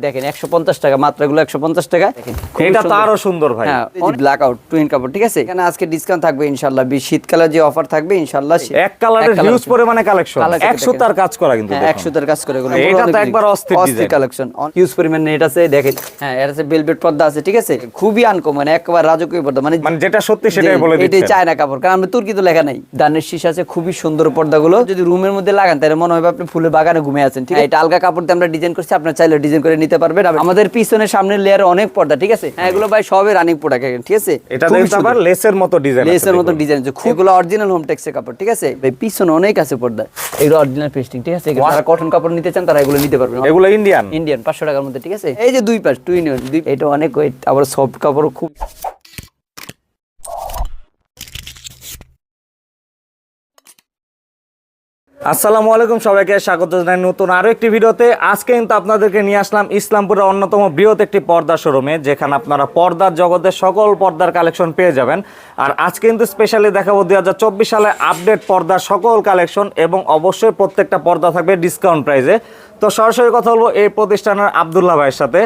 দেখেন একশো পঞ্চাশ টাকা মাত্র এগুলো একশো পঞ্চাশ টাকা এটা তো আরও সুন্দর ভাই। হ্যাঁ ব্ল্যাক আউট টুইন কাপড় ঠিক আছে? এখানে আজকে ডিসকাউন্ট থাকবে ইনশাল্লাহ শীতকালে যে অফার থাকবে ইনশাল্লাহ এক কালারের হিউজ পরিমাণে কালেকশন একশো তার কাজ করা কিন্তু হ্যাঁ একশো তার কাজ করে এগুলো। এটা তো একবার অস্থির। কালেকশন হিউজ পরিমাণ নেট আছে দেখেন। হ্যাঁ এর আছে পর্দা আছে ঠিক আছে? খুবই আনকমন একবার রাজকীয় পর্দা মানে মানে যেটা সত্যি সেটাই বলে এটাই দিচ্ছেন। চায়না কাপড় কারণ আমরা তুর্কি তো লেখা নাই। দানের শীষ আছে খুবই সুন্দর পর্দাগুলো। যদি রুমের মধ্যে লাগান তাহলে মনে হবে আপনি ফুলের বাগানে ঘুমিয়ে আছেন ঠিক আছে? এটা আলগা কাপড় দিয়ে আমরা ডিজাইন করছি আপনার চাইলে ডিজাইন করে নিতে পারবেন। আমাদের পিছনে সামনের লেয়ারে অনেক পর্দা ঠিক আছে? হ্যাঁ এগুলো ভাই সবে রানিং প্রোডাক্ট ঠিক আছে? এটা দেখতে আবার লেসের মতো ডিজাইন লেসের মতো ডিজাইন আছে। খুব এগুলো অরিজিনাল হোম টেক্সের কাপড় ঠিক আছে? ভাই পিছনে অনেক আছে পর্দা। এগুলো অরিজিনাল পেস্টিং ঠিক আছে? যারা কটন কাপড় নিতে চান তারা এগুলো নিতে পারবেন। এগুলো ইন্ডিয়ান ইন্ডিয়ান পাঁচশো টাকার মধ্যে ঠিক আছে? এই যে দুই পাশ টু ইন্ডিয়ান দুই এটা অনেক ওয়েট আবার সফট কাপড় খুব আসসালামু আলাইকুম সবাইকে, স্বাগত জানাই নতুন আরও একটি ভিডিওতে। আজকে কিন্তু আপনাদেরকে নিয়ে আসলাম ইসলামপুরের অন্যতম বৃহৎ একটি পর্দা শোরুমে, যেখানে আপনারা পর্দার জগতের সকল পর্দার কালেকশন পেয়ে যাবেন। আর আজকে কিন্তু স্পেশালি দেখাবো দু হাজার চব্বিশ সালে আপডেট পর্দার সকল কালেকশন এবং অবশ্যই প্রত্যেকটা পর্দা থাকবে ডিসকাউন্ট প্রাইসে তো সরাসরি কথা বলব এই প্রতিষ্ঠানের আব্দুল্লাহ ভাইয়ের সাথে।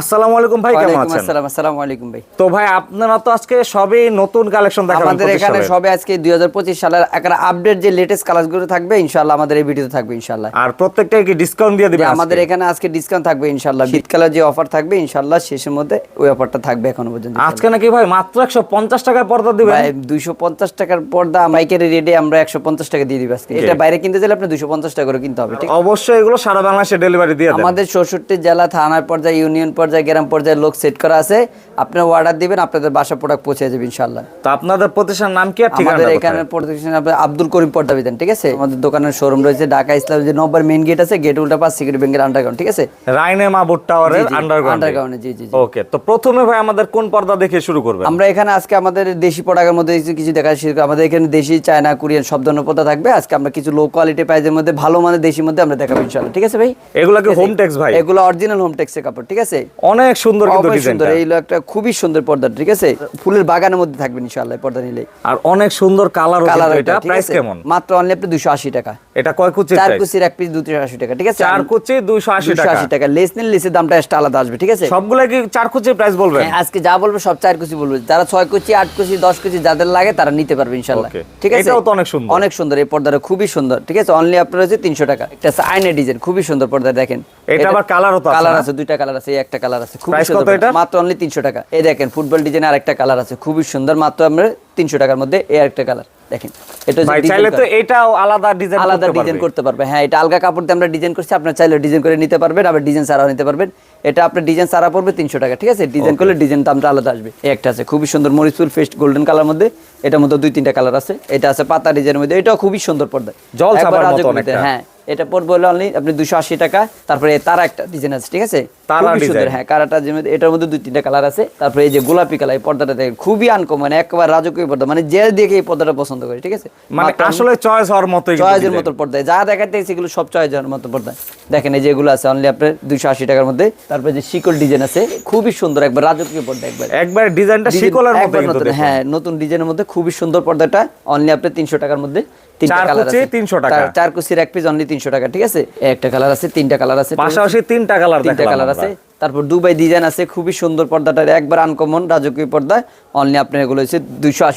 আসসালামু আলাইকুম ভাই কেমন আছেন? আসসালাম আসসালামু আলাইকুম ভাই। তো ভাই আপনারা তো আজকে সবই নতুন কালেকশন দেখাবেন আমাদের এখানে সবে আজকে দুই হাজার পঁচিশ সালের একটা আপডেট যে লেটেস্ট কালারগুলো থাকবে ইনশাল্লাহ আমাদের এই ভিডিওতে থাকবে ইনশাল্লাহ আর প্রত্যেকটাই কি ডিসকাউন্ট দিয়ে দিবেন আমাদের এখানে আজকে ডিসকাউন্ট থাকবে ইনশাল্লাহ শীতকালের যে অফার থাকবে ইনশাল্লাহ শেষের মধ্যে ওই অফারটা থাকবে এখনও পর্যন্ত আজকে নাকি ভাই মাত্র একশো পঞ্চাশ টাকায় পর্দা দিবেন? ভাই দুইশো পঞ্চাশ টাকার পর্দা মাইকের রেটে আমরা একশো পঞ্চাশ টাকা দিয়ে দিবো আজকে। এটা বাইরে কিনতে গেলে আপনি দুশো পঞ্চাশ টাকা করে কিনতে হবে ঠিক অবশ্যই এগুলো সারা বাংলাদেশে ডেলিভারি দিয়ে আমাদের চৌষট্টি জেলা থানার পর্যায়ে ইউনিয়ন পর্যায়ে গ্রাম পর্যায়ে লোক সেট করা আছে। আপনার অর্ডার দিবেন আপনাদের বাসা প্রোডাক্ট পৌঁছে যাবে ইনশাল্লাহ তো আপনাদের প্রতিষ্ঠানের নাম কি আর আমাদের এখানে প্রতিষ্ঠান আপনার আব্দুল করিম পর্দা বিধান ঠিক আছে? আমাদের দোকানের শোরুম রয়েছে ঢাকা ইসলাম যে নম্বর মেইন গেট আছে গেট উল্টা পাস সিকিউরিটি ব্যাংকের আন্ডারগ্রাউন্ড ঠিক আছে? রাইনে মাবুর টাওয়ারের আন্ডারগ্রাউন্ড আন্ডারগ্রাউন্ডে জি জি। ওকে তো প্রথমে ভাই আমাদের কোন পর্দা দেখে শুরু করবে আমরা এখানে আজকে আমাদের দেশি প্রোডাক্টের মধ্যে কিছু দেখা শুরু করি। আমাদের এখানে দেশি চায়না কোরিয়ান সব ধরনের পর্দা থাকবে। আজকে আমরা কিছু লো কোয়ালিটি প্রাইজের মধ্যে ভালো মানের দেশির মধ্যে আমরা দেখাবো ইনশাল্লাহ ঠিক আছে ভাই? এগুলো কি হোম টেক্স ভাই। এগুলো অরিজিনাল হোম টেক্সের কাপড় ঠিক আছে? অনেক সুন্দর কিন্তু ডিজাইনটা সুন্দর। একটা খুবই সুন্দর পর্দা ঠিক আছে? ফুলের বাগানের মধ্যে থাকবে ইনশাআল্লাহ পর্দা নিলে। আর অনেক সুন্দর কালার কালার এটা প্রাইস কেমন? মাত্র অনলি আপনি দুশো আশি টাকা। এটা কয় কুচি চার কুচির এক পিস দুশো আশি টাকা ঠিক আছে? চার কুচি 280 টাকা আশি টাকা। লেস নিলে লেসের দামটা এক্সট্রা আলাদা আসবে ঠিক আছে? সবগুলা কি চার কুচি প্রাইস বলবেন? হ্যাঁ, আজকে যা বলব সব চার কুচি বলব। যারা ছয় কুচি আট কুচি দশ কুচি যাদের লাগে তারা নিতে পারবে ইনশাল্লাহ ঠিক আছে? এটাও তো অনেক সুন্দর। অনেক সুন্দর। এই পর্দাটা খুবই সুন্দর ঠিক আছে? অনলি আপনার হচ্ছে তিনশো টাকা। একটা আছে আয়না ডিজাইন খুবই সুন্দর পর্দা দেখেন। এটা আবার তো কালার আছে দুইটা কালার আছে একটা কালার আছে। Price সুন্দর। মাত্র অনলি তিনশো টাকা। এই দেখেন ফুটবল ডিজাইন আর একটা কালার আছে খুবই সুন্দর। মাত্র আমরা তিনশো টাকার মধ্যে এই একটা কালার দেখেন। এটা ভাই চাইলে তো এটাও আলাদা ডিজাইন আলাদা ডিজাইন করতে পারবে। হ্যাঁ এটা আলগা কাপড় দিয়ে আমরা ডিজাইন করছি। আপনার চাইলে ডিজাইন করে নিতে পারবেন আবার ডিজাইন ছাড়াও নিতে পারবেন। এটা আপনার ডিজাইন ছাড়া পড়বে তিনশো টাকা ঠিক আছে? ডিজাইন করলে ডিজাইন দামটা আলাদা আসবে। এই একটা আছে খুবই সুন্দর মরিচুল ফেস্ট গোল্ডেন কালার মধ্যে। এটার মধ্যে দুই তিনটা কালার আছে। এটা আছে পাতা ডিজাইনের মধ্যে। এটাও খুবই সুন্দর পর্দা। জল ছাপার মতো হ্যাঁ এটা পড়বে অনলি আপনি দুশো আশি টাকা তারপরে তারা একটা ডিজাইন আছে ঠিক আছে? তারা সুন্দর হ্যাঁ কারাটা যেমন এটার মধ্যে দুই তিনটা কালার আছে তারপরে এই যে গোলাপি কালার এই পর্দাটা দেখেন খুবই আনকমন একবার রাজকীয় পর্দা মানে যে দেখে এই পর্দাটা পছন্দ করে ঠিক আছে? মানে আসলে চয়েস হওয়ার চয়েজের design। মতো পর্দায় যা দেখাতে সেগুলো সব চয়েজের মতো পর্দায় দেখেন এই যেগুলো আছে অনলি আপনার দুইশো আশি টাকার মধ্যে তারপরে যে শিকল ডিজাইন আছে খুবই সুন্দর একবার রাজকীয় পর্দা একবার। একবার ডিজাইনটা শিকলের মতো। হ্যাঁ নতুন ডিজাইনের মধ্যে খুবই সুন্দর পর্দাটা অনলি আপনার তিনশো টাকার মধ্যে। তিনটা কালার আছে। 300 টাকা। চার- চার কুচির এক পিস অনলি তিনশো টাকা ঠিক আছে? একটা কালার আছে তিনটা কালার আছে পাশাপাশি তিনটা কালার তিনটা কালার আছে। তারপর দুবাই ডিজাইন আছে খুবই সুন্দর পর্দাটা একবার আনকমন রাজকীয় পর্দা। অনলি আপনার এগুলো হচ্ছে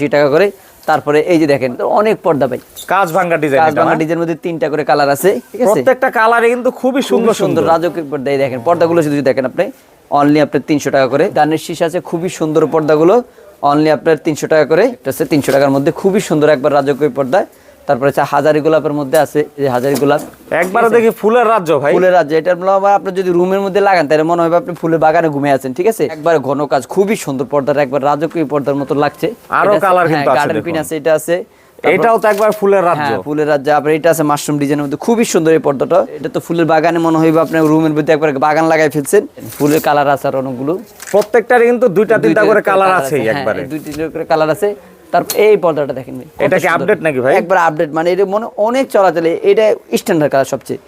টাকা করে। তারপরে এই যে দেখেন অনেক পর্দা ভাই। কাজ ভাঙ্গা ডিজাইন কাজ বাংলা ডিজাইনের মধ্যে তিনটা করে কালার আছে ঠিক আছে? প্রত্যেকটা কালারে কিন্তু খুবই সুন্দর সুন্দর রাজকীয় পর্দা এই দেখেন পর্দাগুলো যদি দেখেন আপনি অনলি আপনার তিনশো টাকা করে। দানের শীষ আছে খুবই সুন্দর পর্দাগুলো অনলি আপনার তিনশো টাকা করে। এটা হচ্ছে তিনশো টাকার মধ্যে খুবই সুন্দর একবার রাজকীয় পর্দা। তারপরে হচ্ছে হাজারি গোলাপের মধ্যে আছে এই যে হাজারি গোলাপ। একবারে দেখি ফুলের রাজ্য ভাই। ফুলের রাজ্য এটার হয় আপনি যদি রুমের মধ্যে লাগান তাহলে মনে হবে আপনি ফুলের বাগানে ঘুমিয়ে আছেন ঠিক আছে? একবার ঘন কাজ খুবই সুন্দর পর্দাটা একবার রাজকীয় পর্দার মতো লাগছে। আরও colour কিন্তু আছে গার্ডেন পিন আছে এটা আছে। এটাও তো একবার ফুলের রাজ্য। হ্যাঁ ফুলের রাজ্য। আবার এটা আছে মাশরুম ডিজাইনের মধ্যে খুবই সুন্দর এই পর্দাটা। এটা তো ফুলের বাগানে মনে হইবে আপনার রুমের মধ্যে একবার বাগান লাগাই ফেলছেন। ফুলের কালার আছে আর অনেকগুলো। প্রত্যেকটার কিন্তু দুইটা তিনটা করে কালার আছে হ্যাঁ, একবারে। দুই তিনটা করে কালার আছে। তারপর এই পর্দাটা দেখেন এটা কি update নাকি ভাই? একবার আপডেট মানে এটা মনে অনেক চলাচলে এটা স্ট্যান্ডার্ড কালার সবচেয়ে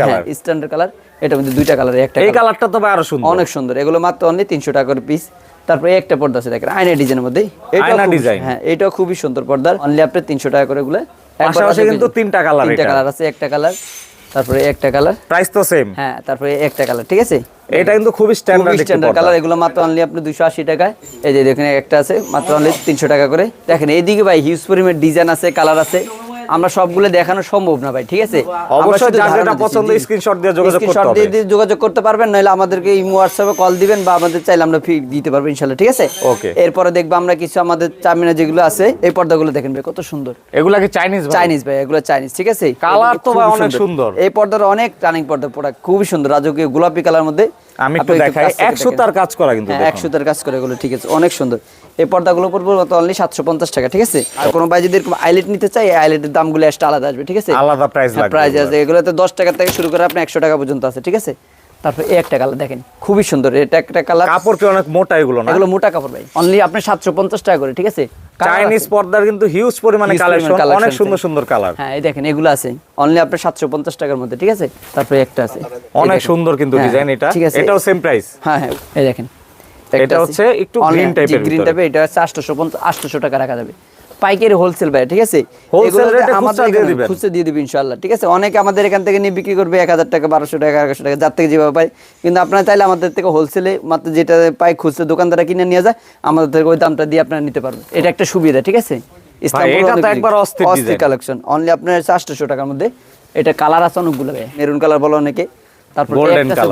হ্যাঁ colour। স্ট্যান্ডার্ড কালার এটার মধ্যে দুইটা কালার একটা এই কালারটা তো আরও সুন্দর অনেক সুন্দর এগুলো মাত্র অনলি তিনশো টাকা করে পিস তারপরে একটা পর্দা আছে দেখেন আয়না ডিজাইনের মধ্যে খুব- design। হ্যাঁ এটাও খুবই সুন্দর পর্দার অনলি আপনার তিনশো টাকা করে এগুলো পাশাপাশি কিন্তু ডিজাইন। তিনটা colour তিনটা কালার আছে একটা কালার তারপরে একটা কালার প্রাইস তো সেম হ্যাঁ তারপরে একটা কালার ঠিক আছে? এটা কিন্তু খুবই স্ট্যান্ডার্ড স্ট্যান্ডার্ড কালার এগুলো মাত্র অনলি আপনি দুশো আশি টাকায়। এই যে দেখেন একটা আছে মাত্র অনলি তিনশো টাকা করে। দেখেন এইদিকে ভাই হিউজ পরিমাণ ডিজাইন আছে কালার আছে। আমরা সবগুলো দেখানো সম্ভব না ভাই ঠিক আছে? অবশ্যই শুধু যার ধারণা যেটা পছন্দ স্ক্রিনশট দিয়ে যোগাযোগ করতে হবে। দিয়ে দিয়ে যোগাযোগ করতে পারবেন নইলে আমাদেরকে ইমো হোয়াটসঅ্যাপে কল দিবেন বা আমাদের চাইলে আমরা ফি দিতে পারব ইনশাল্লাহ ঠিক আছে? Okay. এরপরে দেখব আমরা কিছু আমাদের চামিনা যেগুলো আছে এই পর্দাগুলো দেখেন ভাই কত সুন্দর। এগুলা কি চাইনিজ চাইনিজ ভাই এগুলো চাইনিজ ঠিক আছে? কালার তো ভাই অনেক সুন্দর। এই পর্দার অনেক রানিং পর্দা প্রোডাক্ট খুবই সুন্দর রাজকীয় গোলাপি কালার মধ্যে। আমি একটু দেখাই কাছ থেকে একশো দেখেন। তার কাজ করা কিন্তু হ্যাঁ দেখুন। একশো তার কাজ করে এগুলো ঠিক আছে অনেক সুন্দর। এই পর্দাগুলো পড়বে অনলি সাতশো পঞ্চাশ টাকা ঠিক আছে? আর কোনো ভাই যদি এরকম আইলেট নিতে চাই আইলেটের দামগুলো একটা আলাদা আসবে ঠিক আছে? আলাদা প্রাইস লাগবে প্রাইস আছে। এগুলোতে দশ টাকা থেকে শুরু করে আপনি একশো টাকা পর্যন্ত আছে ঠিক আছে? তারপর এই একটা কালার দেখেন খুবই সুন্দর। এটা একটা কালার কাপড় কি অনেক মোটা এগুলো না? এগুলো মোটা কাপড় ভাই। অনলি আপনি সাতশো পঞ্চাশ টাকা করে ঠিক আছে? চাইনিজ পর্দার কিন্তু হিউজ পরিমাণে কালেকশন অনেক সুন্দর সুন্দর কালার হ্যাঁ এই দেখেন এগুলো আছে। অনলি টাকার মধ্যে ঠিক আছে? তারপরে একটা আছে। অনেক সুন্দর কিন্তু হ্যাঁ, ডিজাইন এটা। এটাও সেম প্রাইস হ্যাঁ হ্যাঁ এই দেখেন। এটা হচ্ছে একটু type এর গ্রিন। টাইপের এটা হচ্ছে আটশোশো পঞ্চাশ আটশোশো টাকা রাখা যাবে। পাইকারি হোলসেল ভাই ঠিক আছে? খুচরা দিয়ে দিবেন। ইনশাল্লাহ ঠিক আছে? অনেকে আমাদের এখান থেকে নিয়ে বিক্রি করবে এক হাজার টাকা বারোশো টাকা এগারোশো টাকা যার থেকে যেভাবে পাই কিন্তু আপনারা চাইলে আমাদের থেকে হোলসেলে মাত্র যেটা পাই খুচরা দোকানদারা কিনে নিয়ে যায় আমাদের থেকে ওই দামটা দিয়ে আপনারা নিতে পারবেন। এটা একটা সুবিধা ঠিক আছে? ইসলামপুরে এটা তো একবার অস্থির কালেকশন অনলি আপনার আটশোশো টাকার মধ্যে। এটা কালার আছে অনেকগুলো মেরুন কালার বলো অনেকে। তারপর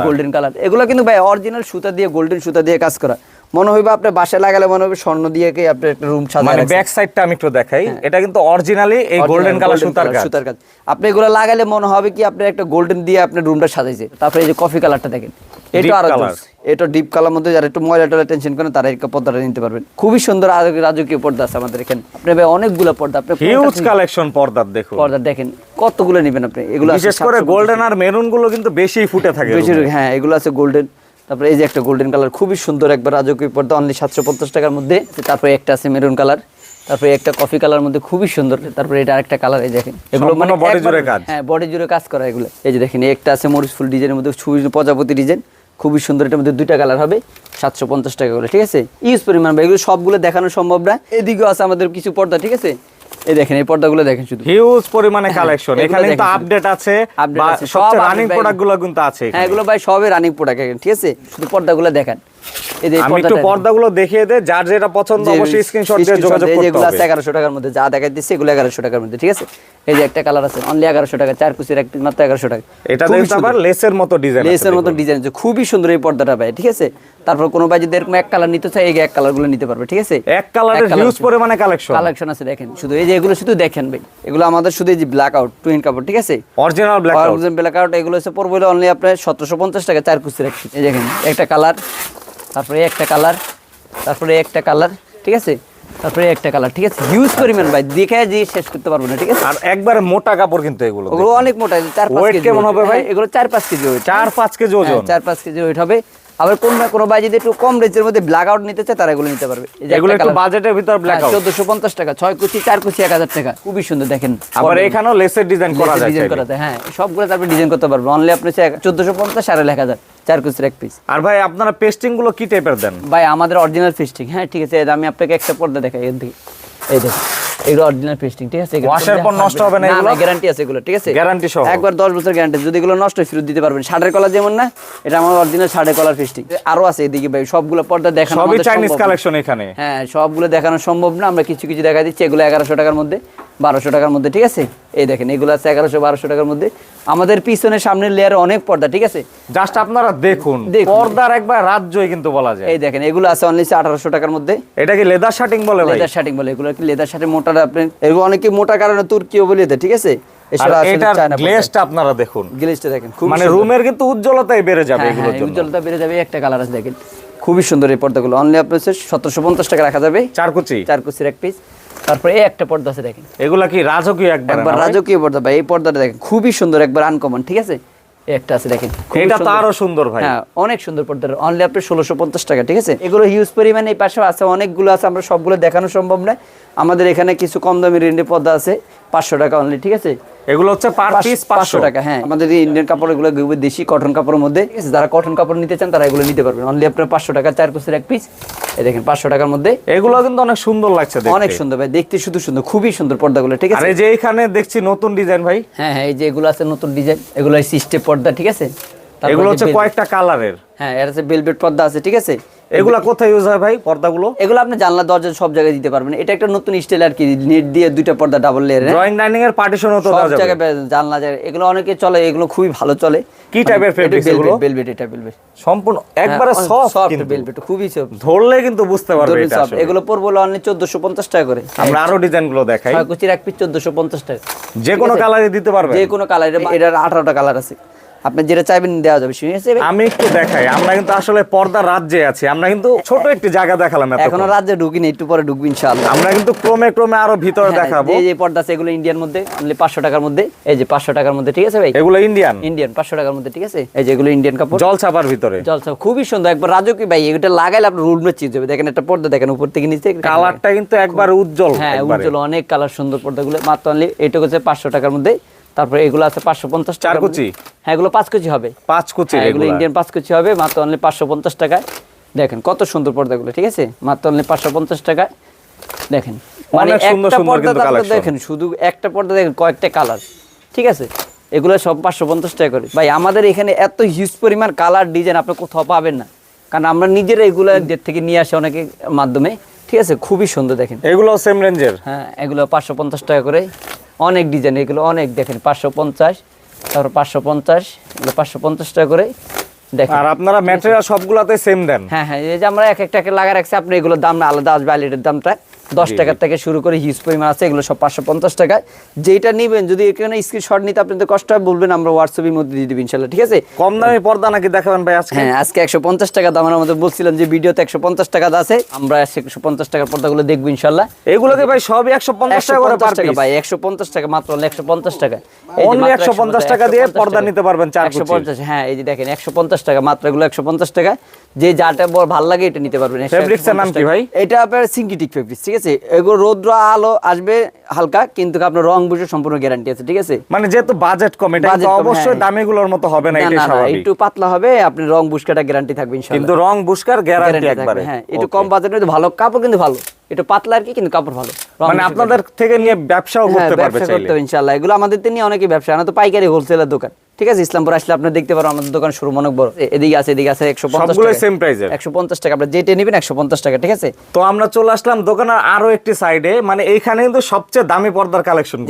গোল্ডেন কালার এগুলো কিন্তু ভাই অরিজিনাল সুতা দিয়ে গোল্ডেন সুতা দিয়ে কাজ করা। মনে হইবে আপনার বাসায় লাগালে মনে হবে স্বর্ণ দিয়ে কি আপনার একটা রুম সাজায় মানে ব্যাক সাইডটা আমি একটু দেখাই। এটা কিন্তু অরিজিনালি এই গোল্ডেন কালার সুতার কাজ সুতার কাজ আপনি এগুলো লাগালে মনে হবে কি আপনি একটা গোল্ডেন দিয়ে আপনার রুমটা সাজাইছে। তারপরে এই যে কফি কালারটা দেখেন। এটা আরও। এটা ডিপ কালার মধ্যে যারা একটু ময়লা টয়লা টেনশন করেন তারা এই পর্দাটা নিতে পারবেন। খুবই সুন্দর রাজ- রাজকীয় পর্দা আছে আমাদের এখানে। আপনি ভাই অনেকগুলো পর্দা। আপনি হিউজ কালেকশন পর্দা দেখুন। পর্দা দেখেন। কতগুলো নেবেন আপনি? এগুলো বিশেষ করে গোল্ডেন আর মেরুনগুলো কিন্তু বেশি ফুটে থাকে হ্যাঁ এগুলো আছে গোল্ডেন তারপরে এই যে একটা গোল্ডেন কালার খুবই সুন্দর একবার রাজকীয় পর্দা অনলি সাতশো পঞ্চাশ টাকার মধ্যে। তারপরে একটা আছে মেরুন কালার তারপরে একটা কফি কালার মধ্যে খুবই সুন্দর। তারপরে এটা আরেকটা কালার এই দেখেন। সম্পূর্ণ body একবার- জুড়ে কাজ। হ্যাঁ বডি জুড়ে কাজ করা এগুলো। এই যে দেখেন একটা আছে মরিচ ফুল ডিজাইনের মধ্যে খুবই প্রজাপতি ডিজাইন খুবই সুন্দর। এটার মধ্যে দুইটা কালার হবে সাতশো পঞ্চাশ টাকা করে ঠিক আছে? ইউজ পরিমাণ এগুলো সবগুলো দেখানো সম্ভব না। এদিকেও আছে আমাদের কিছু পর্দা ঠিক আছে? এই দেখেন এই পর্দাগুলো দেখেন শুধু। হিউজ পরিমাণে কালেকশন এখানে কিন্তু আপডেট আছে সব সবচেয়ে রানিং প্রোডাক্টগুলো প্রোডাক্টগুলো কিন্তু আছে হ্যাঁ এগুলো ভাই সবই রানিং প্রোডাক্ট ঠিক আছে? শুধু পর্দাগুলো দেখেন। আমি একটু পর্দাগুলো দেখিয়ে দে যার যেটা পছন্দ অবশ্যই স্ক্রিনশট দিয়ে যোগাযোগ করতে হবে। আছে এগারোশো টাকার মধ্যে যা দেখাই দিচ্ছে এগুলো এগারোশো টাকার মধ্যে ঠিক আছে? এই যে একটা কালার আছে অনলি এগারোশো টাকা চার কুচির একটা মাত্র এগারোশো টাকা। এটা খুবই দেখতে আবার সুন্দর। লেসের মতো ডিজাইন লেসের মতো ডিজাইন আছে খুবই সুন্দর এই পর্দাটা ভাই ঠিক আছে? তারপর কোনো ভাই যদি এরকম এক কালার নিতে চায় এই এক কালারগুলো নিতে পারবে ঠিক আছে? এক কালারের colour হিউজ পরিমাণে কালেকশন কালেকশন আছে দেখেন শুধু এই যে এগুলো শুধু দেখেন ভাই এগুলো আমাদের শুধু এই যে ব্ল্যাক আউট টুইন কাপড় ঠিক আছে? Original blackout blackout এগুলো হচ্ছে পড়বে অনলি আপনার সতেরোশো পঞ্চাশ টাকা চার কুচির একটি। এই দেখেন একটা কালার তারপরে একটা কালার তারপরে একটা কালার ঠিক আছে? তারপরে একটা কালার ঠিক আছে? হিউজ পরিমাণ ভাই দেখে যে শেষ করতে পারব না ঠিক আছে? আর একবার মোটা কাপড় কিন্তু এগুলো ওগুলো অনেক মোটা চার পাঁচ কেজি কেমন হবে ভাই? হ্যাঁ, এগুলো চার পাঁচ কেজি হবে চার পাঁচ কেজি ওজন। চার পাঁচ কেজি ওয়েট হবে। আবার কোন না কোনো ভাই যদি একটু কম রেঞ্জের মধ্যে ব্ল্যাক আউট নিতে চায় তারা এগুলো নিতে পারবে। এগুলো একটু বাজেটের ভিতর ব্ল্যাক আউট চোদ্দশো পঞ্চাশ টাকা ছয় কুচি চার কুচি এক হাজার টাকা। খুবই সুন্দর দেখেন। আবার এখানেও লেসের ডিজাইন করা যায় ডিজাইন করা যায় হ্যাঁ সবগুলো তারপরে ডিজাইন করতে পারবে। অনলি আপনি চোদ্দশো পঞ্চাশ আর এক হাজার চার কুচির এক পিস আর ভাই আপনারা পেস্টিংগুলো কি টাইপের দেন? ভাই আমাদের অরিজিনাল পেস্টিং হ্যাঁ ঠিক আছে আমি আপনাকে একটা পর্দা দেখাই এর দিকে এই দেখুন এগুলো অরিজিনাল পেস্টিং ঠিক আছে? ওয়াশের পর নষ্ট হবে না এগুলো? গ্যারান্টি আছে এগুলো ঠিক আছে? গ্যারান্টি সহ? একবার দশ বছর গ্যারান্টি যদি এগুলো নষ্ট হয় ফেরত দিতে পারবেন। কলার যেমন না এটা আমার অরিজিনাল ষাটের কলার পেস্টিং আরও আছে এদিকে ভাই সবগুলো পর্দা দেখানো সবই চাইনিজ কালেকশন এখানে। হ্যাঁ সবগুলো দেখানো সম্ভব না। আমরা কিছু কিছু দেখা দিচ্ছি এগুলো এগারোশো টাকার মধ্যে বারোশো টাকার মধ্যে ঠিক আছে? এই দেখেন এগুলো আছে এগারোশো বারোশো টাকার মধ্যে। আমাদের পিছনে সামনের লেয়ারে অনেক পর্দা ঠিক আছে? জাস্ট আপনারা দেখুন। পর্দার একবার রাজ্যই কিন্তু বলা যায়। এই দেখেন এগুলো আছে অনলি আঠারোশো টাকার মধ্যে। এটা কি লেদার শার্টিং বলে লেদার শার্টিং বলে এগুলো কি লেদার শার্টিং মোটা আপনি এগুলো অনেকে মোটা কারণে তুর্কিও বলে দেয় ঠিক আছে? আপনারা দেখুন। দেখেন মানে রুমের কিন্তু উজ্জ্বলতাই বেড়ে যাবে হ্যাঁ হ্যাঁ জন্য। উজ্জ্বলতা বেড়ে যাবে একটা কালার আছে দেখেন। খুবই সুন্দর এই পর্দাগুলো। অনলি আপনার সতেরোশো পঞ্চাশ টাকা রাখা যাবে। চারকুচি চার কুচির এক পিস তারপরে এই একটা পর্দা আছে দেখেন। এগুলা কি রাজকীয় একবার একবার রাজকীয় পর্দা ভাই এই পর্দাটা দেখেন খুবই সুন্দর একবার আনকমন ঠিক আছে? একটা আছে দেখেন এটা তো সুন্দর। আরও সুন্দর ভাই। হ্যাঁ অনেক সুন্দর পর্দা অনলি আপনি ষোলোশো পঞ্চাশ টাকা ঠিক আছে? এগুলো হিউজ পরিমাণে এই পাশে আছে অনেকগুলো আছে আমরা সবগুলো দেখানো সম্ভব না। আমাদের এখানে কিছু কম দামি রেঞ্জের পর্দা আছে পাঁচশো টাকা অনলি ঠিক আছে? এগুলো হচ্ছে পার পিস পাঁচশো। টাকা হ্যাঁ। আমাদের এই ইন্ডিয়ান কাপড় এগুলো দেশি কটন কাপড়ের মধ্যে যারা কটন কাপড় নিতে চান তারা এগুলো নিতে পারবেন। অনলি আপনার পাঁচশো টাকা চার পিসের এক পিস এই দেখেন পাঁচশো টাকার মধ্যে। এগুলো কিন্তু অনেক সুন্দর লাগছে দেখতে। অনেক সুন্দর ভাই দেখতে শুধু সুন্দর খুবই সুন্দর পর্দাগুলো ঠিক আছে? যে এখানে দেখছি নতুন ডিজাইন ভাই। হ্যাঁ হ্যাঁ এই যে এগুলো আছে নতুন ডিজাইন এগুলো সিস্টেম পর্দা ঠিক আছে? এগুলো হচ্ছে কয়েকটা কালারের হ্যাঁ এর আছে বেলভেট পর্দা আছে ঠিক আছে? এগুলা কোথায় ইউজ হয় ভাই পর্দাগুলো? এগুলো আপনি জানলা দরজা সব জায়গায় দিতে পারবেন। এটা একটা নতুন স্টাইল আর কি নেট দিয়ে দুইটা পর্দা ডাবল লেয়ার ড্রয়িং ডাইনিং এর সব জায়গায় জানলা যায়। এগুলো অনেকে চলে এগুলো খুবই ভালো চলে। কি type এর fabrics এগুলো? বেলভেট এটা বেলভেট সম্পূর্ণ একবারে সফট কিন্তু। বেলভেট খুবই সফট ধরলে কিন্তু বুঝতে পারবে এটা আসলে। এগুলো পড়ব অনলি চোদ্দশো পঞ্চাশ টাকা করে। আমরা আরও ডিজাইনগুলো দেখাই। ছয় কুচির এক পিস চোদ্দশো পঞ্চাশ টাকা। যে কোনো কালারে দিতে পারবে যে কোনো কালার এটার আঠারোটা কালার আছে। আপনি যেটা চাইবেন দেওয়া যাবে আমি একটু দেখাই আমরা কিন্তু আসলে পর্দা রাজ্যে আছি আমরা কিন্তু ছোট একটি জায়গা দেখালাম। এখনও রাজ্যে ঢুকিনি একটু পরে ঢুকবি ইনশাআল্লাহ। আমরা কিন্তু ক্রমে ক্রমে আরও ভিতরে হ্যাঁ, দেখাবো। এই যে পর্দা আছে এগুলো ইন্ডিয়ান মধ্যে অনলি পাঁচশো টাকার মধ্যে এই যে পাঁচশো টাকার মধ্যে ঠিক আছে ভাই? এগুলো ইন্ডিয়ান ইন্ডিয়ান পাঁচশো টাকার মধ্যে ঠিক আছে? এই যে এগুলো ইন্ডিয়ান কাপড়। জল ছাপার ভিতরে। জল ছাপ খুবই সুন্দর একবার রাজকি ভাই এটা লাগাইলে আপনার রুল চেঞ্জ হবে দেখেন একটা পর্দা দেখেন উপর থেকে নিচে। কালারটা কিন্তু একবার উজ্জ্বল হ্যাঁ উজ্জ্বল অনেক কালার সুন্দর পর্দাগুলো। মাত্র অনলি এটা হচ্ছে পাঁচশো টাকার মধ্যে। তারপরে এগুলো আছে পাঁচশো পঞ্চাশ চার কুচি? হ্যাঁ এগুলো পাঁচ কুচি হবে। পাঁচ কুচি হ্যাঁ, এগুলো ইন্ডিয়ান পাঁচ কুচি হবে মাত্র অনলি পাঁচশো পঞ্চাশ টাকায়। দেখেন কত সুন্দর পর্দাগুলো ঠিক আছে? মাত্র অনলি পাঁচশো পঞ্চাশ টাকায়। দেখেন মানে একটা পর্দা। দেখেন শুধু একটা পর্দা দেখেন কয়েকটা কালার ঠিক আছে? এগুলো সব পাঁচশো পঞ্চাশ টাকা করে। ভাই আমাদের এখানে এত হিউজ পরিমাণ কালার ডিজাইন আপনি কোথাও পাবেন না। কারণ আমরা নিজেরা এগুলো যে থেকে নিয়ে আসি অনেকের মাধ্যমে ঠিক আছে? খুবই সুন্দর দেখেন। এগুলো সেম রেঞ্জের হ্যাঁ এগুলো পাঁচশো পঞ্চাশ টাকা করে। অনেক ডিজাইন এগুলো অনেক দেখেন পাঁচশো পঞ্চাশ তারপর পাঁচশো পঞ্চাশ এগুলো পাঁচশো পঞ্চাশ টাকা করে দেখেন। আর আপনারা ম্যাটেরিয়াল সবগুলাতে সেম দেন। হ্যাঁ হ্যাঁ এই যে আমরা এক একটাকে লাগা রাখছি আপনি এগুলোর দাম আলাদা আসবে আলিটের দামটা। দশ টাকা থেকে শুরু করে হিউজ পরিমাণ আছে এগুলো সব পাঁচশো পঞ্চাশ টাকায় যেটা নেবেন যদি এখানে স্ক্রিনশট নিতে আপনাদের কষ্ট হয় বলবেন আমরা হোয়াটসঅ্যাপের মধ্যে দিয়ে দেবো ইনশাল্লাহ ঠিক আছে কম দামি পর্দা নাকি দেখাবেন ভাই আজকে হ্যাঁ আজকে একশো পঞ্চাশ টাকা দাম আমাদের বলছিলাম যে ভিডিওতে একশো পঞ্চাশ টাকা আছে আমরা একশো পঞ্চাশ টাকার পর্দাগুলো দেখব ইনশাল্লাহ এগুলোকে ভাই সবই একশো পঞ্চাশ টাকা করে 150 টাকা ভাই একশো পঞ্চাশ টাকা মাত্র একশো পঞ্চাশ টাকা Only 150 টাকা দিয়ে পর্দা নিতে পারবেন চার একশো পঞ্চাশ হ্যাঁ এই যে দেখেন একশো পঞ্চাশ টাকা মাত্র এগুলো একশো পঞ্চাশ টাকা যে যাটা বড় ভালো লাগে এটা নিতে পারবেন Fabrics নাম কি ভাই? এটা আপনার সিঙ্কিটিক ফেব্রিক্স ঠিক আছে এগুলো রৌদ্র আলো আসবে হালকা কিন্তু আপনার রং বুঝে সম্পূর্ণ গ্যারান্টি আছে ঠিক আছে? মানে যেহেতু বাজেট কম এটা অবশ্যই হ্যাঁ। দামিগুলোর মতো হবে না না স্বাভাবিক। একটু পাতলা হবে আপনি রং বুসকাটা গ্যারান্টি থাকবে ইনশাআল্লাহ। কিন্তু রং বুস্কার গ্যারান্টি একবারে। হ্যাঁ একটু কম বাজেটের মধ্যে ভালো কাপড় কিন্তু ভালো। একটু পাতলা আর কি কিন্তু কাপড় ভালো। মানে আপনাদের থেকে নিয়ে ব্যবসাও হ্যাঁ করতে পারবে ব্যবসা চাইলে। করতে ইনশাআল্লাহ। এগুলো আমাদের তো নিয়ে অনেকে ব্যবসা না তো পাইকারি হোলসেলের দোকান। ঠিক আছে ইসলামপুর আসলে আপনি দেখতে পারো আমাদের দোকান শুরু অনেক বড়। এদিকে আছে এদিকে আছে একশো পঞ্চাশ price এর। একশো পঞ্চাশ টাকা আপনি যেটা নেবেন একশো পঞ্চাশ টাকা ঠিক আছে? তো আমরা চলে আসলাম দোকানের আরও একটি সাইডে মানে এইখানে কিন্তু সবচেয়ে দামি পর্দার কালেকশন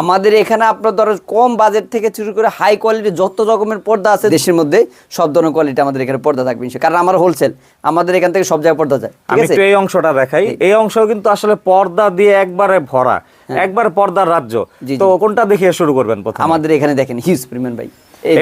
আমাদের এখানে আপনার ধরো কম বাজেট থেকে শুরু করে হাই কোয়ালিটি যত রকমের পর্দা আছে দেশের মধ্যে সব ধরনের কোয়ালিটি আমাদের এখানে পর্দা থাকবে। কারণ আমার হোলসেল আমাদের এখান থেকে সব জায়গায় পর্দা যায় আমি একটু এই অংশটা দেখাই। এই অংশ কিন্তু আসলে পর্দা দিয়ে একবারে ভরা একবার পর্দার রাজ্য। হ্যাঁ। তো কোনটা দেখিয়ে শুরু করবেন প্রথম? আমাদের এখানে দেখেন হিউজ প্রিমিয়াম ভাই।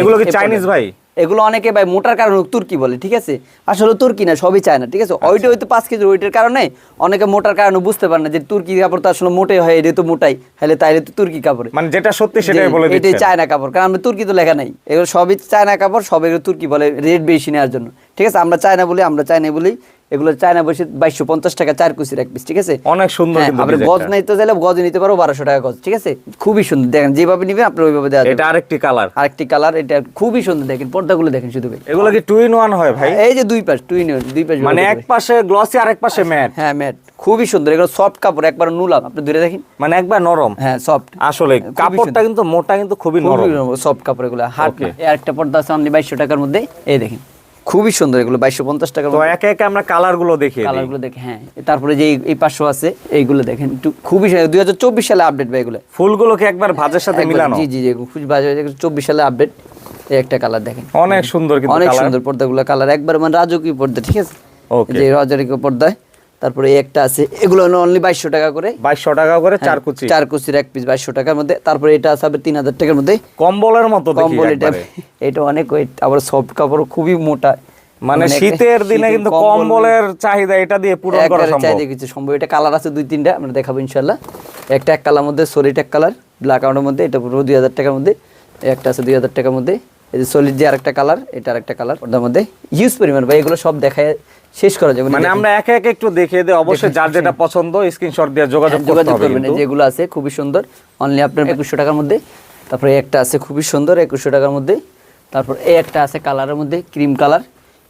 এগুলো কি চাইনিজ ভাই? এগুলো অনেকে ভাই মোটার কারণে তুর্কি বলে ঠিক আছে? আসলে তুর্কি না সবই চায় না ঠিক আছে? আচ্ছা। ওইটা হয়তো পাঁচ কেজি ওইটার কারণে অনেকে মোটার কারণে বুঝতে পারে না যে তুর্কি কাপড় তো আসলে মোটে হয় এটা তো মোটাই তাহলে তাইলে তো তুর্কি কাপড়। মানে যেটা সত্যি সেটাই বলে এটাই চায়না কাপড় কারণ আমরা তুর্কি তো লেখা নাই। এগুলো সবই চায়না কাপড় সব এগুলো তুর্কি বলে রেট বেশি নেওয়ার জন্য। ঠিক আছে? আমরা চায়না বলি আমরা চায়না বলি। এগুলো চায়না বসে বাইশশো পঞ্চাশ টাকা চার কুচির এক পিস ঠিক আছে? অনেক সুন্দর হ্যাঁ, design গজ টা। নিতে চাইলে গজ নিতে পারো বারোশো টাকা গজ ঠিক আছে? খুবই সুন্দর দেখেন যেভাবে নিবেন আপনি ওইভাবে দেওয়া এটা আরেকটি কালার আরেকটি কালার এটা খুবই সুন্দর দেখেন পর্দাগুলো দেখেন শুধু ভাই। এগুলো কি টু ইন ওয়ান হয় ভাই? এই যে দুই পাশ দুই নিয়ন দুই পাশ মানে এক পাশে গ্লসি আর এক পাশে ম্যাট হ্যাঁ ম্যাট খুবই সুন্দর এগুলো সফট কাপড় একবার নুলাম আপনি ধরে দেখেন? মানে একবার নরম? হ্যাঁ সফট আসলে কাপড়টা কিন্তু মোটা কিন্তু খুবই নরম। সফট কাপড় এগুলো হাট. আরেকটা পর্দা আছে অনলি বাইশশো টাকার মধ্যে এই দেখেন। খুবই সুন্দর এগুলো বাইশশো পঞ্চাশ টাকা তো একে একে আমরা কালারগুলো দেখি কালারগুলো দেখে হ্যাঁ। তারপরে যে এই- পাঁচশো আছে এইগুলো দেখেন একটু খুবই দুই হাজার চব্বিশ সালে আপডেট ভাই এগুলো। ফুলগুলোকে একবার ভাজের সাথে মিলানো? জি জি খুবই বাজে চব্বিশ সালে আপডেট এই একটা কালার দেখেন। অনেক সুন্দর অনেক সুন্দর পর্দাগুলো কালার একবার মানে রাজকীয় পর্দা ঠিক আছে? ওকে যে রাজকীয় পর্দায় তারপরে একটা আছে এগুলো অনলি বাইশশো টাকা করে। বাইশশো টাকা করে চার কুচি। চার কুচির এক পিস বাইশশো টাকার মধ্যে তারপরে এটা আছে তিন হাজার টাকার মধ্যে। কম্বলের মতো কম্বল এটা এটা অনেক ওয়েট আবার সফট কাপড় খুবই মোটা। মানে শীতের দিনে কিন্তু কম্বলের চাহিদা এটা দিয়ে পূরণ করা সম্ভব। চাইতে কিছু সম্ভব। এটা কালার আছে দুই তিনটা আমরা দেখাবো ইনশাল্লাহ একটা এক কালার মধ্যে সরিট এক কালার ব্ল্যাক আউটের মধ্যে এটা পুরো দুই হাজার টাকার মধ্যে। একটা আছে দুই হাজার টাকার মধ্যে। এই যে সলিড যে আরেকটা কালার এটা আরেকটা কালার পর্দার মধ্যে। হিউজ পরিমাণ ভাই এগুলো সব দেখায় শেষ করা যাবে মানে আমরা একে একে একটু দেখিয়ে দিই। অবশ্যই যার যেটা পছন্দ স্ক্রিনশট দিয়ে যোগাযোগ হ্যাঁ, যোগাযোগ করবেন। যেগুলো আছে খুবই সুন্দর। অনলি আপনার একুশশো টাকার মধ্যে। তারপরে এই একটা আছে খুবই সুন্দর একুশশো টাকার মধ্যে। তারপর এই একটা আছে কালারের মধ্যে ক্রিম কালার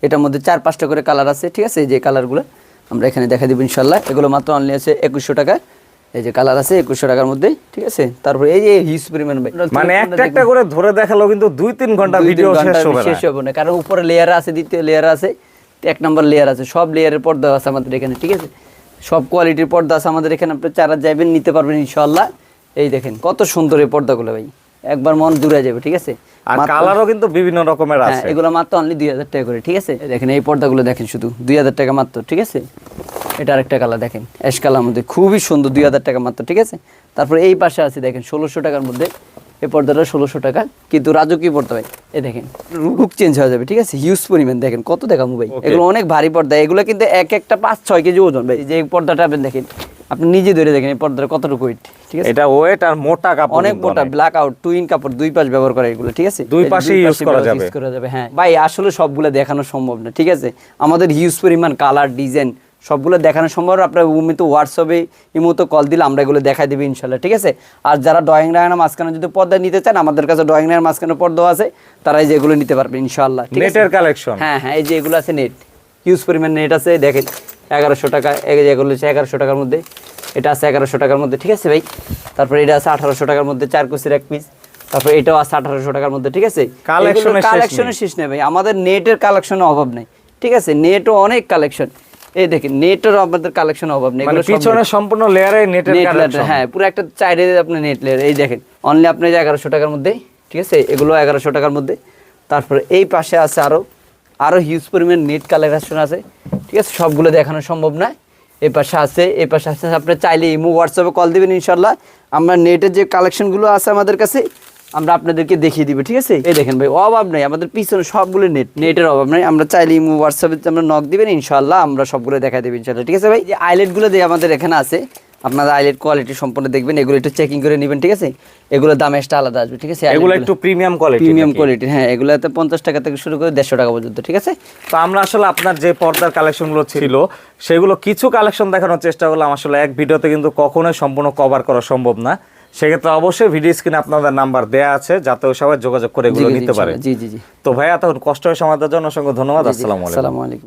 এটার মধ্যে চার পাঁচটা করে কালার আছে ঠিক আছে? এই যে কালারগুলো আমরা এখানে দেখা দিব ইনশাল্লাহ এগুলো মাত্র অনলি আছে একুশশো টাকা। এই যে কালার আছে একুশশো টাকার মধ্যে ঠিক আছে? তারপর এই যে হিউজ পরিমাণ ভাই। মানে একটা একটা করে ধরে দেখাল কিন্তু দুই তিন ঘণ্টা ভিডিও শেষ হবে না। কারণ উপরে লেয়ার আছে দ্বিতীয় লেয়ার আছে। এক নম্বর লেয়ার আছে। সব লেয়ারের পর্দা আছে আমাদের এখানে ঠিক আছে? সব কোয়ালিটির পর্দা আছে আমাদের এখানে। আপনি চারা যাবেন নিতে পারবেন ইনশাল্লাহ এই দেখেন কত সুন্দর এই পর্দাগুলো ভাই। একবার মন দূরে যাবে ঠিক আছে? আর কালারও কিন্তু বিভিন্ন রকমের হ্যাঁ আছে। এগুলো মাত্র অনলি দুই হাজার টাকা করে ঠিক আছে? দেখেন এই পর্দাগুলো দেখেন শুধু দুই হাজার টাকা মাত্র ঠিক আছে? এটা আরেকটা কালার দেখেন। অ্যাশ কালার মধ্যে খুবই সুন্দর দুই হাজার টাকা মাত্র ঠিক আছে? তারপরে এই পাশে আছে দেখেন ষোলোশো টাকার মধ্যে এই পর্দাটা ষোলোশো টাকা। কিন্তু রাজু কি পড়তে ভাই? এ দেখেন লুক চেঞ্জ হয়ে যাবে ঠিক আছে? হিউজ পরিমাণ দেখেন কত দেখা ভাই? এগুলো অনেক ভারী পর্দা এগুলো কিন্তু এক একটা পাঁচ ছয় কেজি ওজন ভাই। যে পর্দাটা আপনি দেখেন আপনি নিজে ধরে দেখেন এই পর্দাটা কতটুকু ওয়েট ঠিক আছে? এটা ওয়েট আর মোটা কাপড় অনেক মোটা ব্ল্যাক আউট টুইন কাপড় দুই পাশ ব্যবহার করে এগুলো ঠিক আছে? দুই পাশে করা যাবে। use করা যাবে হ্যাঁ। ভাই আসলে সবগুলো দেখানো সম্ভব না ঠিক আছে? আমাদের হিউজ পরিমাণ কালার ডিজাইন সবগুলো দেখানো সম্ভব। আপনার উমিত হোয়াটসঅ্যাপে ইমোতো কল দিলে আমরা এগুলো দেখাই দেবো ইনশাল্লাহ ঠিক আছে? আর যারা ড্রয়িং রায়না মাঝখানে যদি পর্দা নিতে চান আমাদের কাছে ড্রয়িং রায়নার মাঝখানে পর্দা আছে তারা এই যে এগুলো নিতে পারবে ইনশাল্লাহ নেটের কালেকশন হ্যাঁ হ্যাঁ এই যে এগুলো আছে নেট হিউজ পরিমাণ নেট আছে দেখেন এগারোশো টাকা এই যে এগুলো হচ্ছে এগারোশো টাকার মধ্যে। এটা আছে এগারোশো টাকার মধ্যে ঠিক আছে ভাই? তারপরে এটা আছে আঠারোশো টাকার মধ্যে চার কুচির এক পিস তারপরে এটাও আছে আঠারোশো টাকার মধ্যে ঠিক আছে। কালেকশনের শেষ নেই। ভাই। আমাদের নেটের কালেকশনের অভাব নেই ঠিক আছে? নেটও অনেক কালেকশন এই দেখেন নেটেরও আমাদের কালেকশনের অভাব নেই মানে পিছনে সম্পূর্ণ লেয়ারে নেটের নেট হ্যাঁ পুরো একটা চাইডে আপনার নেট লেয়ার এই দেখেন অনলি আপনার এগারোশো টাকার মধ্যে ঠিক আছে এগুলো এগারোশো টাকার মধ্যে তারপরে এই পাশে আছে আরও আরও হিউজ পরিমাণ নেট কালেকশন আছে ঠিক আছে সবগুলো দেখানো সম্ভব না এই পাশে আছে এই পাশে আছে আপনি চাইলে ইমো হোয়াটসঅ্যাপে কল দিবেন ইনশাল্লাহ আমরা নেটের যে কালেকশনগুলো আছে আমাদের কাছে আমরা আপনাদেরকে দেখিয়ে দিব ঠিক আছে? এই দেখেন ভাই অভাব নেই আমাদের পিছনে সবগুলো নেট নেটের অভাব নেই। আমরা চাইলে হোয়াটসঅ্যাপে আমরা নক দিবেন ইনশাল্লাহ আমরা সবগুলো দেখাই দেবো ইনশাল্লাহ ঠিক আছে ভাই? যে আইলেটগুলো দিয়ে আমাদের এখানে আছে আপনাদের আইলেট কোয়ালিটি সম্পূর্ণ দেখবেন এগুলো একটু চেকিং করে নেবেন ঠিক আছে? এগুলোর দাম এক্সট্রা আলাদা আসবে ঠিক আছে? এগুলো একটু প্রিমিয়াম কোয়ালিটি প্রিমিয়াম কোয়ালিটি হ্যাঁ এগুলোতে পঞ্চাশ টাকা থেকে শুরু করে দেড়শো টাকা পর্যন্ত ঠিক আছে? তো আমরা আসলে আপনার যে পর্দার কালেকশনগুলো ছিল সেগুলো কিছু কালেকশন দেখানোর চেষ্টা করলাম। আসলে এক ভিডিওতে কিন্তু কখনোই সম্পূর্ণ কভার করা সম্ভব না। সেক্ষেত্রে অবশ্যই ভিডিও স্ক্রিনে আপনাদের নাম্বার দেয়া আছে যাতে সবাই যোগাযোগ করে এগুলো নিতে পারে। জি জি জি। তো ভাইয়া তখন কষ্ট হয়ে সমাধানের জন্য অসংখ্য ধন্যবাদ। আসসালামাইকুম আসসালামু আলাইকুম।